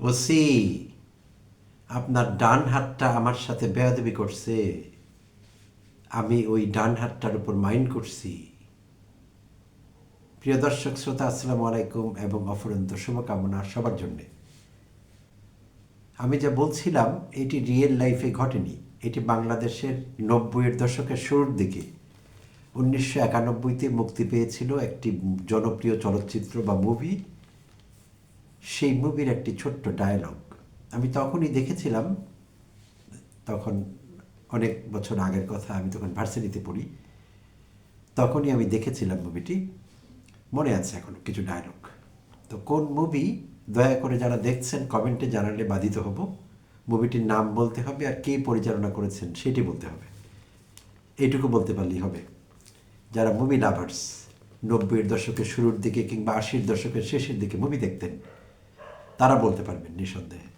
OC, আপনার ডান হাতটা আমার সাথে বেয়াদবি করছে। আমি ওই ডান হাতটার উপর মাইন্ড করছি। প্রিয় দর্শক, শ্রোতা, আসসালামু আলাইকুম এবং অফুরন্ত শুভকামনা সবার জন্যে। আমি যা বলছিলাম, এটি রিয়েল লাইফে ঘটেনি। এটি বাংলাদেশের নব্বইয়ের দশকের শুরুর দিকে। উনিশশো একানব্বইতে মুক্তি পেয়েছিল একটি জনপ্রিয় চলচ্চিত্র বা মুভি। সেই মুভির একটি ছোট্ট ডায়ালগ আমি তখনই দেখেছিলাম, তখন অনেক বছর আগের কথা, আমি তখন ভার্সিটিতে পড়ি, তখনই আমি দেখেছিলাম মুভিটি মনে আছে এখন কিছু ডায়লগ তো কোন মুভি দয়া করে যারা দেখছেন কমেন্টে জানালে বাধিত হব। মুভিটির নাম বলতে হবে আর কে পরিচালনা করেছেন, সেটি বলতে হবে। এইটুকু বলতে পারলেই হবে। যারা মুভি লাভার্স নব্বইয়ের দশকের শুরুর দিকে কিংবা আশির দশকের শেষের দিকে মুভি দেখতেন তারা বলতে পারবেন নিঃসন্দেহে।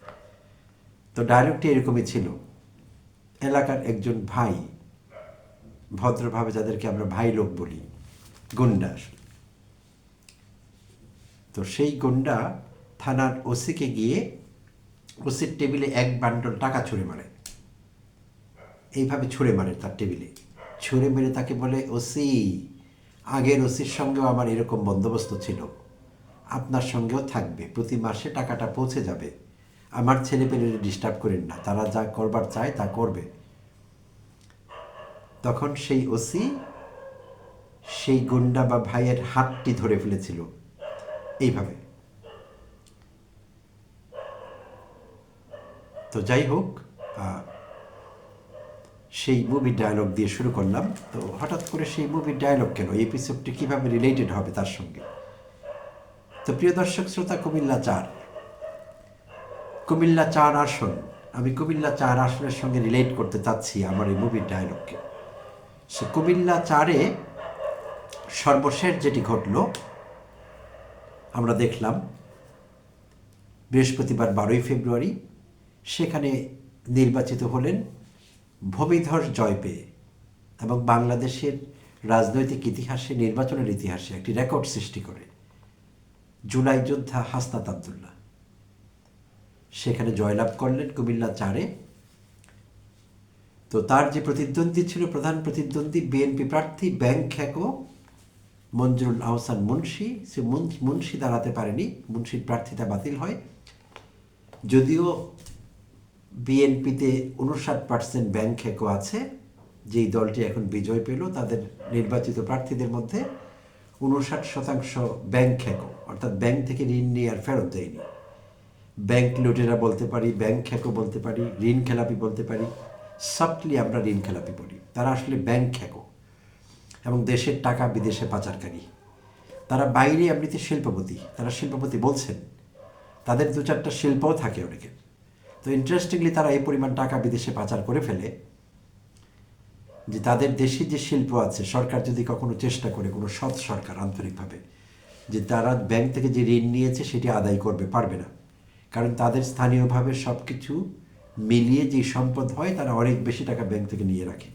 তো ডায়লগটি এরকমই ছিল। এলাকার একজন ভাই, ভদ্রভাবে যাদেরকে আমরা ভাই লোক বলি, গুন্ডা তো সেই গুন্ডা থানার ওসিকে গিয়ে ওসির টেবিলে এক বান্ডল টাকা ছুঁড়ে মারে। এইভাবে ছুঁড়ে মারে তার টেবিলে। ছুঁড়ে মেরে তাকে বলে, ওসি, আগের ওসির সঙ্গেও আমার এরকম বন্দোবস্ত ছিল। আপনার সঙ্গেও থাকবে। প্রতি মাসে টাকাটা পৌঁছে যাবে। আমার ছেলে পেলের ডিস্টার্ব করেন না। তারা যা করবার চায় তা করবে। তখন সেই ওসি সেই গুন্ডা বা ভাইয়ের হাতটি ধরে ফেলেছিল। এইভাবে। তো যাই হোক সেই মুভির ডায়লগ দিয়ে শুরু করলাম। তো হঠাৎ করে সেই মুভির ডায়লগ কেন? এপিসোডটি কীভাবে রিলেটেড হবে তার সঙ্গে? তো প্রিয় দর্শক, শ্রোতা, কুমিল্লা চার। কুমিল্লা চার আসন। আমি কুমিল্লা চার আসনের সঙ্গে রিলেট করতে চাচ্ছি আমার এই মুভির ডায়লগকে সে কুমিল্লা চারে সর্বশেষ যেটি ঘটল, আমরা দেখলাম বৃহস্পতিবার বারোই ফেব্রুয়ারি, সেখানে নির্বাচিত হলেন ভূমিধর জয় পেয়ে এবং বাংলাদেশের রাজনৈতিক ইতিহাসে, নির্বাচনের ইতিহাসে একটি রেকর্ড সৃষ্টি করে। জুলাই যোদ্ধা হাসনাত আবদুল্লাহ সেখানে জয়লাভ করলেন কুমিল্লা চারে তো তার যে প্রতিদ্বন্দ্বী ছিল, প্রধান প্রতিদ্বন্দ্বী বিএনপি প্রার্থী ব্যাংক খ্যাকো, মঞ্জুরুল আহসান মুন্সি, সে মুন- মুন্সি দাঁড়াতে পারেনি, মুন্সির প্রার্থিতা বাতিল হয়। যদিও বিএনপিতে উনষাট পার্সেন্ট ব্যাংক খ্যাকো আছে, যেই দলটি এখন বিজয় পেল তাদের নির্বাচিত প্রার্থীদের মধ্যে। উনষাট শতাংশ ব্যাংক খ্যাকো অর্থাৎ ব্যাংক থেকে ঋণ নিয়ে আর ফেরত দেয়নি। ব্যাংক লুটেরা বলতে পারি ব্যাংক খ্যাকো বলতে পারি, ঋণ খেলাপি বলতে পারি সফটলি আমরা ঋণ খেলাপি বলি। তারা আসলে ব্যাংক খ্যাকো এবং দেশের টাকা বিদেশে পাচারকারী। তারা বাইরে এমনিতে শিল্পপতি, তারা শিল্পপতি বলছেন। তাদের দু চারটা শিল্পও থাকে অনেকের তো ইন্টারেস্টিংলি তারা এই পরিমাণ টাকা বিদেশে পাচার করে ফেলে। যে তাদের দেশে যে শিল্প আছে, সরকার যদি কখনো চেষ্টা করে, কোনো সৎ সরকার আন্তরিকভাবে, যে তারা ব্যাংক থেকে যে ঋণ নিয়েছে সেটি আদায় করবে, পারবে না। কারণ তাদের স্থানীয়ভাবে সব কিছু মিলিয়ে যে সম্পদ হয়, তারা অনেক বেশি টাকা ব্যাংক থেকে নিয়ে রাখে।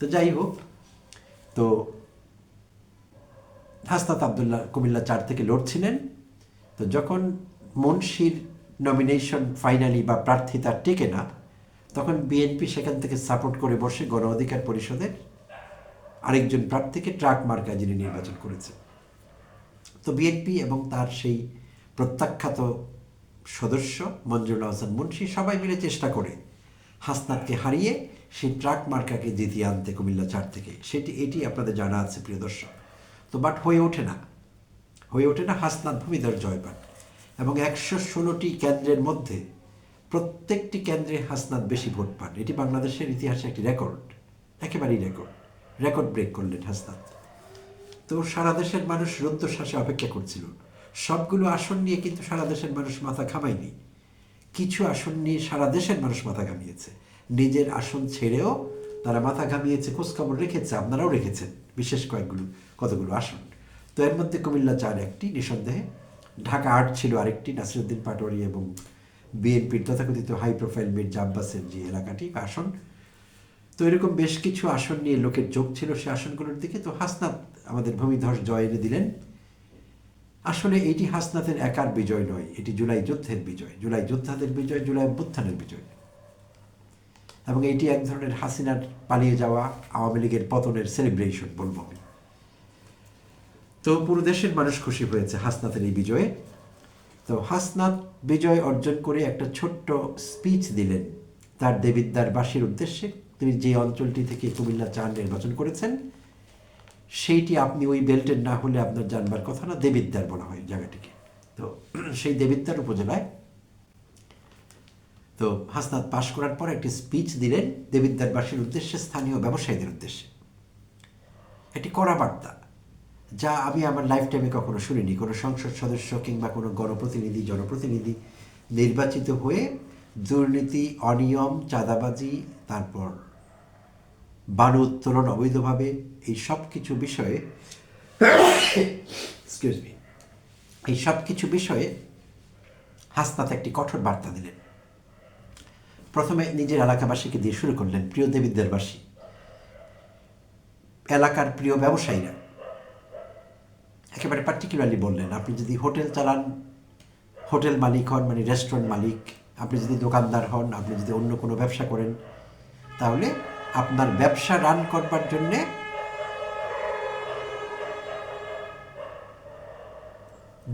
তো যাই হোক, তো হাস্তাত আবদুল্লাহ কুমিল্লা চার থেকে লড়ছিলেন। তো যখন মুন্সির নমিনেশন ফাইনালি বা প্রার্থিতা টেকে না তখন বিএনপি সেখান থেকে সাপোর্ট করে বসে গণ অধিকার পরিষদের আরেকজন প্রার্থীকে ট্রাক মার্কা যিনি নির্বাচন করেছে তো বিএনপি এবং তার সেই প্রত্যাখ্যাত সদস্য মঞ্জুরুল হাসান মুন্সি সবাই মিলে চেষ্টা করে হাসনাতকে হারিয়ে সেই ট্রাক মার্কাকে জিতিয়ে আনতে কুমিল্লা চার থেকে। সেটি, এটি আপনাদের জানা আছে, প্রিয় দর্শক। তো বাট হয়ে ওঠে না। হয়ে ওঠে না হাসনাত ভূমিধর জয় পান এবং একশো ষোলোটি কেন্দ্রের মধ্যে প্রত্যেকটি কেন্দ্রে হাসনাত বেশি ভোট পান। এটি বাংলাদেশের ইতিহাসে একটি রেকর্ড। একেবারেই রেকর্ড। রেকর্ড ব্রেক করলেন হাসনাত। তো সারা দেশের মানুষ রুদ্ধশ্বাসে অপেক্ষা করছিল। সবগুলো আসন নিয়ে কিন্তু সারা দেশের মানুষ মাথা ঘামায়নি। কিছু আসন নিয়ে সারা দেশের মানুষ মাথা ঘামিয়েছে। নিজের আসন ছেড়েও তারা মাথা ঘামিয়েছে, খোঁজখবর রেখেছে, আপনারাও রেখেছেন বিশেষ কয়েকগুলো, কতগুলো আসন। তো এর মধ্যে কুমিল্লা চার একটি, নিঃসন্দেহে। ঢাকা আট ছিল আরেকটি, নাসিরুদ্দিন পাটোয়ারি এবং বিএনপির তথাকথিত হাই প্রোফাইল মির্জা আব্বাসের যে এলাকাটি আসন। তো এরকম বেশ কিছু আসন নিয়ে লোকের চোখ ছিল সে আসনগুলোর দিকে। তো হাসনাত আমাদের ভূমিধস জয় এনে দিলেন। আসলে এটি হাসনাতের একার বিজয় নয়, এটি জুলাই যুদ্ধের বিজয়। জুলাই যোদ্ধাদের বিজয়, জুলাই অভ্যুত্থানের বিজয়। এবং এটি এক ধরনের হাসিনার পালিয়ে যাওয়া আওয়ামী লীগের পতনের সেলিব্রেশন বলব আমি। তো পুরো দেশের মানুষ খুশি হয়েছে হাসনাতের এই বিজয়ে। তো হাসনাত বিজয় অর্জন করে একটা ছোট্ট স্পিচ দিলেন তার দেবিদ্বার বাসীর উদ্দেশ্যে। তিনি যে অঞ্চলটি থেকে কুমিল্লা চার নির্বাচন করেছেন, সেইটি আপনি ওই বেল্টের না হলে আপনার জানবার কথা না, দেবিদ্বার বলা হয় জায়গাটিকে। তো সেই দেবিদ্বার উপজেলায় তো হাসনাত পাশ করার পর একটি স্পিচ দিলেন দেবিদ্বারবাসীর উদ্দেশ্যে, স্থানীয় ব্যবসায়ীদের উদ্দেশ্যে। একটি কড়া বার্তা। যা আমি আমার লাইফ টাইমে কখনো শুনিনি। কোনো সংসদ সদস্য কিংবা কোনো গণপ্রতিনিধি, জনপ্রতিনিধি নির্বাচিত হয়ে দুর্নীতি, অনিয়ম, চাঁদাবাজি, তারপর বানু উত্তোলন অবৈধভাবে এই সব কিছু বিষয়ে এই সব কিছু বিষয়ে হাসনাত একটি কঠোর বার্তা দিলেন। প্রথমে নিজের এলাকাবাসীকে দিয়ে শুরু করলেন প্রিয় দেবিদ্বারবাসী এলাকার প্রিয় ব্যবসায়ীরা। একেবারে পার্টিকুলারলি বললেন। আপনি যদি হোটেল চালান, হোটেল মালিক হন মানে রেস্টুরেন্ট মালিক, আপনি যদি দোকানদার হন, আপনি যদি অন্য কোনো ব্যবসা করেন, তাহলে আপনার ব্যবসা রান করবার জন্যে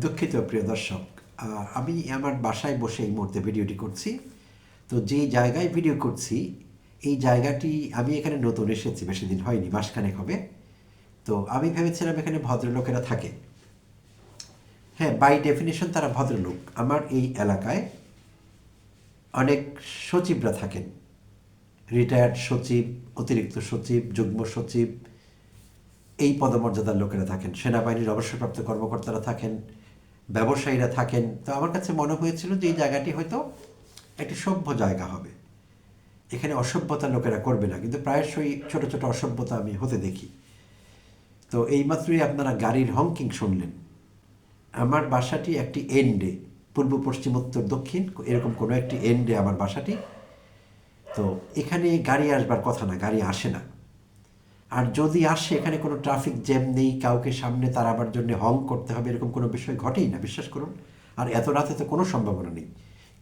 দুঃখিত প্রিয় দর্শক আমি আমার বাসায় বসে এই মুহূর্তে ভিডিওটি করছি। তো যেই জায়গায় ভিডিও করছি, এই জায়গাটি আমি এখানে নতুন এসেছি, বেশি দিন হয়নি, মাসখানেক হবে। তো আমি ভেবেছিলাম এখানে ভদ্রলোকেরা থাকে। হ্যাঁ বাই ডেফিনেশন তারা ভদ্রলোক। আমার এই এলাকায় অনেক সচিবরা থাকেন। রিটায়ার্ড সচিব, অতিরিক্ত সচিব, যুগ্ম সচিব, এই পদমর্যাদার লোকেরা থাকেন। সেনাবাহিনীর অবসরপ্রাপ্ত কর্মকর্তারা থাকেন, ব্যবসায়ীরা থাকেন। তো আমার কাছে মনে হয়েছিল যে এই জায়গাটি হয়তো একটি সভ্য জায়গা হবে। এখানে অসভ্যতা লোকেরা করবে না, কিন্তু প্রায়শই ছোট ছোট অসভ্যতা আমি হতে দেখি। তো এইমাত্রই আপনারা গাড়ির হংকিং শুনলেন। আমার বাসাটি একটি এন্ডে পূর্ব, পশ্চিম, উত্তর, দক্ষিণ, এরকম কোনো একটি এন্ডে আমার বাসাটি। তো এখানে গাড়ি আসবার কথা না, গাড়ি আসে না। আর যদি আসে, এখানে কোনো ট্রাফিক জ্যাম নেই, কাউকে সামনে তাড়াবার জন্য হং করতে হবে, এরকম কোনো বিষয় ঘটেই না, বিশ্বাস করুন। আর এত রাতে তো কোনো সম্ভাবনা নেই।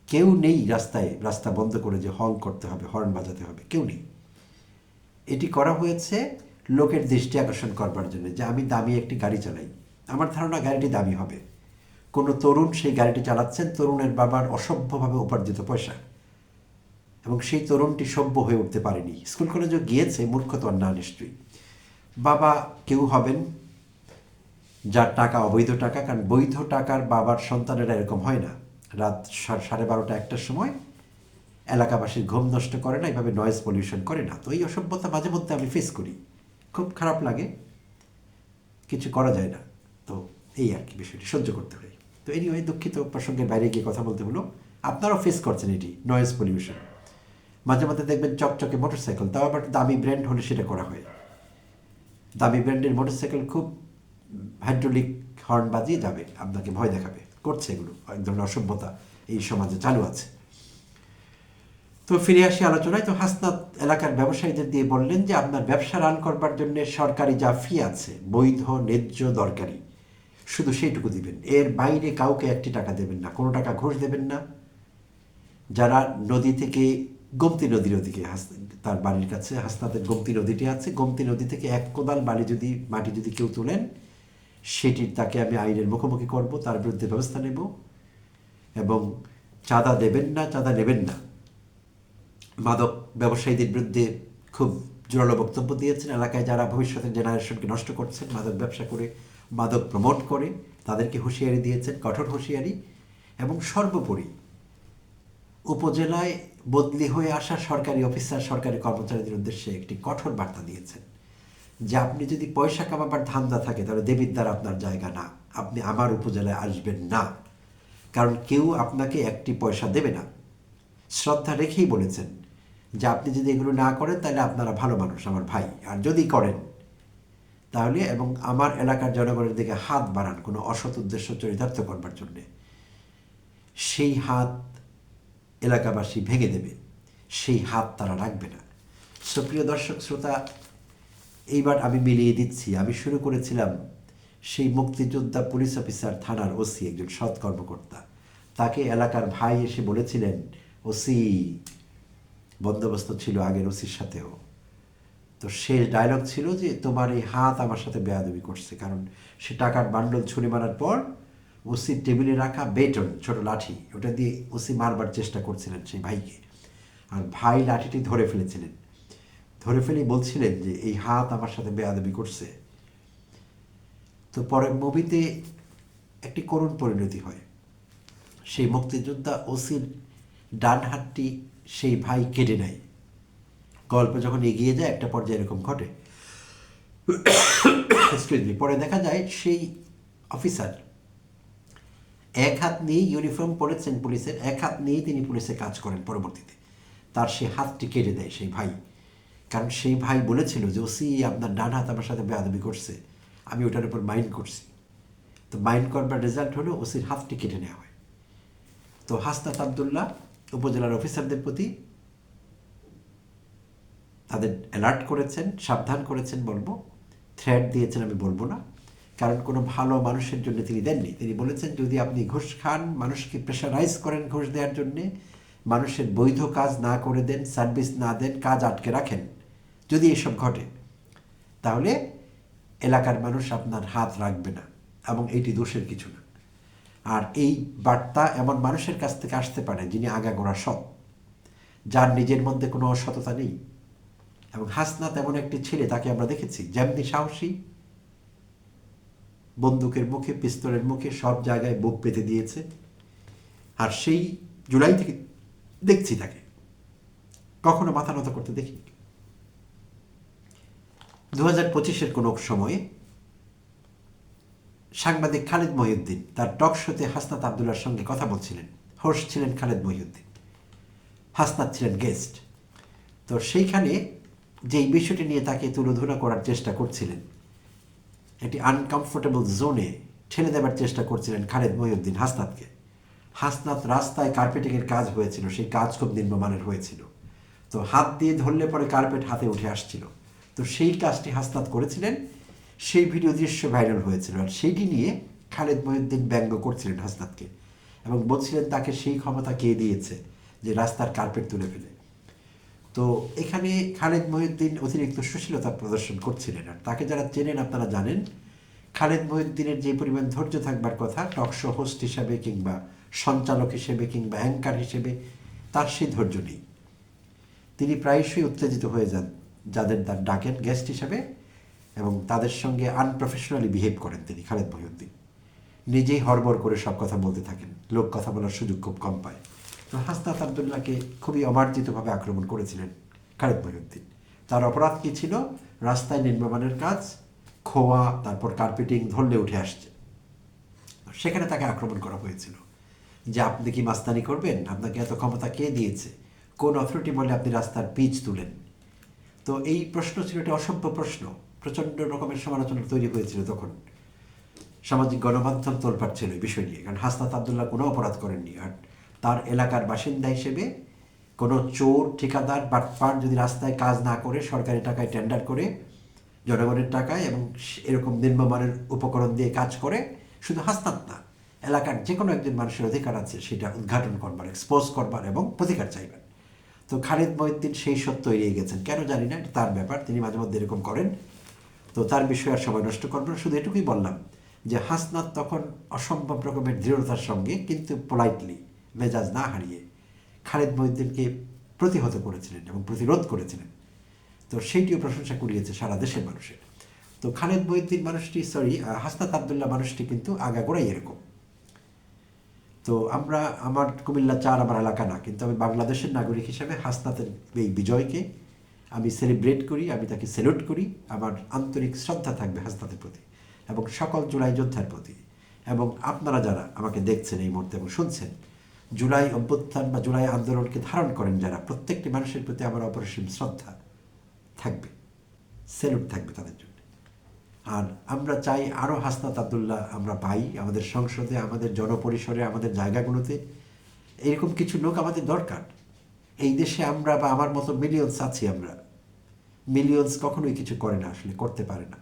কেউ নেই রাস্তায়, রাস্তা বন্ধ করে যে হং করতে হবে হর্ন বাজাতে হবে, কেউ নেই। এটি করা হয়েছে লোকের দৃষ্টি আকর্ষণ করবার জন্য যে আমি দামি একটি গাড়ি চালাই। আমার ধারণা গাড়িটি দামি হবে। কোনো তরুণ সেই গাড়িটি চালাচ্ছেন, তরুণের বাবার অসভ্যভাবে উপার্জিত পয়সা। এবং সেই তরুণটি সভ্য হয়ে উঠতে পারেনি। স্কুল কলেজে গিয়েছে মূর্খ তো আর না নিশ্চয়ই। বাবা কেউ হবেন যার টাকা অবৈধ টাকা, কারণ বৈধ টাকার বাবার সন্তানেরা এরকম হয় না। রাত সাড়ে বারোটা একটার সময় এলাকাবাসীর ঘুম নষ্ট করে না এইভাবে নয়েজ পলিউশন করে না। তো এই অসভ্যতা মাঝে মধ্যে আমি ফেস করি। খুব খারাপ লাগে, কিছু করা যায় না। তো এই আর কি বিষয়টি, সহ্য করতে হয় তো এনিওয়ে দুঃখিত প্রসঙ্গের বাইরে গিয়ে কথা বলতে হলো। আপনারাও ফেস করছেন এটি নয়েজ পলিউশন মাঝে মাঝে দেখবেন চকচকে মোটরসাইকেল তাও আবার দামি ব্র্যান্ড হলে সেটা করা হয়। দামি ব্র্যান্ডের মোটরসাইকেল খুব হাইড্রোলিক হর্ন বাজিয়ে যাবে, আপনাকে ভয় দেখাবে। করছে এগুলো, এক ধরনের অসভ্যতা এই সমাজে চালু আছে। তো ফিরে আসি আলোচনায়। তো হাসনাত এলাকার ব্যবসায়ীদের দিয়ে বললেন যে, আপনার ব্যবসা রান করবার জন্য সরকারি যা ফি আছে, বৈধ, ন্যায্য, দরকারি, শুধু সেইটুকু দিবেন। এর বাইরে কাউকে একটি টাকা দেবেন না, কোনো টাকা ঘোষ দেবেন না। যারা নদী থেকে, গোমতী নদীর ওদিকে তার বাড়ির কাছে, হাসনাতের গোমতী নদীটি আছে, গোমতী নদী থেকে এক কোদাল বালি যদি, মাটি যদি কেউ তোলেন, সেটির তাকে আমি আইনের মুখোমুখি করব, তার বিরুদ্ধে ব্যবস্থা নেব। এবং চাঁদা দেবেন না, চাঁদা নেবেন না। মাদক ব্যবসায়ীদের বিরুদ্ধে খুব জোরালো বক্তব্য দিয়েছেন। এলাকায় যারা ভবিষ্যতের জেনারেশনকে নষ্ট করছেন, মাদক ব্যবসা করে, মাদক প্রমোট করে, তাদেরকে হুঁশিয়ারি দিয়েছেন, কঠোর হুঁশিয়ারি এবং সর্বোপরি উপজেলায় বদলি হয়ে আসা সরকারি অফিসার, সরকারি কর্মচারীদের উদ্দেশ্যে একটি কঠোর বার্তা দিয়েছেন যে, আপনি যদি পয়সা কামাবার ধান্দা থাকে, তাহলে দেবিদ্বার আপনার জায়গা না। আপনি আমার উপজেলায় আসবেন না। কারণ কেউ আপনাকে একটি পয়সা দেবে না। শ্রদ্ধা রেখেই বলেছেন যে আপনি যদি এগুলো না করেন, তাহলে আপনারা ভালো মানুষ আমার ভাই। আর যদি করেন, তাহলে এবং আমার এলাকার জনগণের দিকে হাত বাড়ান, কোনো অসৎ উদ্দেশ্য চরিতার্থ করবার জন্যে। সেই হাত এলাকাবাসী ভেঙে দেবে, সেই হাত তারা রাখবে না। সুপ্রিয় দর্শক, শ্রোতা, এইবার আমি মিলিয়ে দিচ্ছি। আমি শুরু করেছিলাম সেই মুক্তিযোদ্ধা পুলিশ অফিসার থানার ওসি একজন সৎ কর্মকর্তা। তাকে এলাকার ভাই এসে বলেছিলেন ওসি বন্দোবস্ত ছিল আগের ওসির সাথেও। তো সে ডায়লগ ছিল যে তোমার এই হাত আমার সাথে বেয়াদবি করছে, কারণ সে টাকার বান্ডল ছুরি মারার পর ওসির টেবিলে রাখা বেটন, ছোট লাঠি, ওটা দিয়ে ওসি মারবার চেষ্টা করছিলেন সেই ভাইকে। আর ভাই লাঠিটি ধরে ফেলেছিলেন। ধরে ফেলে বলছিলেন যে এই হাত আমার সাথে বেয়াদবি করছে। তো পরে মুভিতে একটি করুণ পরিণতি হয়। সেই মুক্তিযোদ্ধা ওসির ডান হাতটি সেই ভাই কেটে নেয়। গল্প যখন এগিয়ে যায়, একটা পর্যায়ে এরকম ঘটে। পরে দেখা যায় সেই অফিসার এক হাত নিয়ে ইউনিফর্ম পরেছেন পুলিশের, এক হাত নিয়ে তিনি পুলিশে কাজ করেন পরবর্তীতে। তার সেই হাতটি কেটে দেয় সেই ভাই। কারণ সেই ভাই বলেছিল যে, ওসি, আপনার ডান হাত আমার সাথে বেয়াদবি করছে। আমি ওটার উপর মাইন্ড করছি। তো মাইন্ড করবার রেজাল্ট হলো, ওসির হাতটি কেটে নেওয়া হয়। তো হাসনাত আবদুল্লাহ উপজেলার অফিসারদের প্রতি তাদের অ্যালার্ট করেছেন, সাবধান করেছেন বলব। থ্রেট দিয়েছেন আমি বলব না। কারণ কোনো ভালো মানুষের জন্য তিনি দেননি। তিনি বলেছেন, যদি আপনি ঘুষ খান, মানুষকে প্রেশারাইজ করেন ঘুষ দেওয়ার জন্যে, মানুষের বৈধ কাজ না করে দেন সার্ভিস না দেন, কাজ আটকে রাখেন। যদি এসব ঘটে, তাহলে এলাকার মানুষ আপনার হাত রাখবে না এবং এটি দোষের কিছু না। আর এই বার্তা এমন মানুষের কাছ থেকে আসতে পারে যিনি আগাগোড়া সৎ, যার নিজের মধ্যে কোনো অসততা নেই। এবং হাসনাত এমন একটি ছেলে, তাকে আমরা দেখেছি, যেমনি সাহসী, বন্দুকের মুখে, পিস্তলের মুখে, সব জায়গায় বুক পেতে দিয়েছে। আর সেই জুলাই থেকে দেখছি তাকে। কখনো মাথা নত করতে দেখিনি। দু হাজার পঁচিশের কোনো সময়ে সাংবাদিক খালেদ মহিউদ্দিন, তার টক শোতে হাসনাত আবদুল্লার সঙ্গে কথা বলছিলেন। হোস্ট ছিলেন খালেদ মহিউদ্দিন। হাসনাত ছিলেন গেস্ট। তো সেইখানে যেই বিষয়টি নিয়ে তাকে তুলোধনা করার চেষ্টা করছিলেন, একটি আনকমফোর্টেবল জোনে ঠেলে দেবার চেষ্টা করছিলেন খালেদ মহিউদ্দিন হাসনাতকে। হাসনাত রাস্তায় কার্পেটিংয়ের কাজ হয়েছিল, সেই কাজ খুব নিম্নমানের হয়েছিল। তো হাত দিয়ে ধরলে পরে কার্পেট হাতে উঠে আসছিল। তো সেই কাজটি হাসনাত করেছিলেন সেই ভিডিও দৃশ্য ভাইরাল হয়েছিল আর সেটি নিয়ে খালেদ মহিউদ্দিন ব্যঙ্গ করছিলেন হাসনাতকে এবং বলছিলেন তাকে সেই ক্ষমতা কে দিয়েছে যে রাস্তার কার্পেট তুলে ফেলে। তো এখানে খালেদ মহিউদ্দিন অতিরিক্ত সুশীলতা প্রদর্শন করছিলেন আর তাকে যারা চেনেন আপনারা জানেন, খালেদ মহিউদ্দিনের যে পরিমাণ ধৈর্য থাকবার কথা, টক শো হোস্ট হিসাবে কিংবা সঞ্চালক হিসেবে কিংবা অ্যাঙ্কার হিসেবে, তার সেই ধৈর্য নেই। তিনি প্রায়শই উত্তেজিত হয়ে যান, যাদের তার ডাকেন গেস্ট হিসাবে। এবং তাদের সঙ্গে আনপ্রফেশনালি বিহেভ করেন তিনি, খালেদ মহিউদ্দিন। নিজেই হড়বড় করে সব কথা বলতে থাকেন, লোক কথা বলার সুযোগ খুব কম পায়। তো হাসনাত আবদুল্লাহকে খুবই অমার্জিতভাবে আক্রমণ করেছিলেন খালেদ মহিউদ্দিন। তার অপরাধ কী ছিল? রাস্তায় নির্মাণের কাজ, খোয়া, তারপর কার্পেটিং ধরলে উঠে আসছে। সেখানে তাকে আক্রমণ করা হয়েছিল। যে আপনি কি মাস্তানি করবেন? আপনাকে এত ক্ষমতা কে দিয়েছে? কোন অথরিটি বলে আপনি রাস্তার পিচ তুলেন? তো এই প্রশ্ন ছিল একটা অসভ্য প্রশ্ন। প্রচণ্ড রকমের সমালোচনা তৈরি হয়েছিল তখন। সামাজিক গণমাধ্যম তোলপাট ছিল এই বিষয় নিয়ে, কারণ হাসনাত আবদুল্লাহ কোনো অপরাধ করেননি। আর তার এলাকার বাসিন্দা হিসেবে কোনো চোর, ঠিকাদার, বাটপার যদি রাস্তায় কাজ না করে, সরকারি টাকায় টেন্ডার করে, জনগণের টাকায় এবং এরকম নিম্নমানের উপকরণ দিয়ে কাজ করে, শুধু হাসনাত না, এলাকার যে কোনো একজন মানুষের অধিকার আছে, সেটা উদ্ঘাটন করবার এক্সপোজ করবার এবং প্রতিকার চাইবেন। তো খালিদ মহিউদ্দিন সেই সত্য এড়িয়ে গেছেন। কেন জানি না তার ব্যাপার, তিনি মাঝে মধ্যে এরকম করেন। তো তার বিষয়ে আর সময় নষ্ট করব না, শুধু এটুকুই বললাম যে হাসনাত তখন অসম্ভব রকমের দৃঢ়তার সঙ্গে কিন্তু পোলাইটলি মেজাজ না হারিয়ে খালেদ মহিউদ্দিনকে প্রতিহত করেছিলেন এবং প্রতিরোধ করেছিলেন। তো সেইটিও প্রশংসা কুড়িয়েছে সারা দেশের মানুষের। তো খালেদ মহিউদ্দিন মানুষটি সরি হাসনাত আবদুল্লাহ মানুষটি কিন্তু আগাগোড়াই এরকম। তো আমরা, আমার কুমিল্লা চার, আমার এলাকা না, কিন্তু আমি বাংলাদেশের নাগরিক হিসেবে হাসনাতের এই বিজয়কে আমি সেলিব্রেট করি, আমি তাকে সেলুট করি, আমার আন্তরিক শ্রদ্ধা থাকবে হাসনাতের প্রতি এবং সকল জুলাই যোদ্ধার প্রতি এবং আপনারা যারা আমাকে দেখছেন এই মুহূর্তে এবং শুনছেন, জুলাই অভ্যুত্থান বা জুলাই আন্দোলনকে ধারণ করেন যারা, প্রত্যেকটি মানুষের প্রতি আমার অপরিসীম শ্রদ্ধা থাকবে সেলুট থাকবে তাদের জন্য। আর আমরা চাই আরও হাসনাত আবদুল্লাহ আমরা পাই আমাদের সংসদে, আমাদের জনপরিসরে, আমাদের জায়গাগুলোতে। এরকম কিছু লোক আমাদের দরকার। এই দেশে আমরা বা আমার মতো মিলিয়ন্স আছি আমরা। মিলিয়ন্স কখনোই কিছু করে না, আসলে করতে পারে না।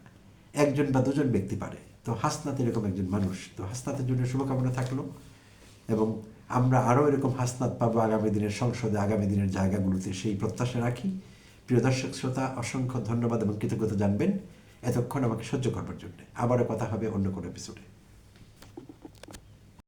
একজন বা দুজন ব্যক্তি পারে। তো হাসনাত এরকম একজন মানুষ। তো হাসনাতের জন্য শুভকামনা থাকল এবং আমরা আরও এরকম হাসনাত পাবো আগামী দিনের সংসদে, আগামী দিনের জায়গাগুলোতে। সেই প্রত্যাশা রাখি। প্রিয় দর্শক, শ্রোতা, অসংখ্য ধন্যবাদ এবং কৃতজ্ঞতা জানবেন। এতক্ষণ আমাকে সহ্য করবার জন্য। আবারও কথা হবে অন্য কোনো এপিসোডে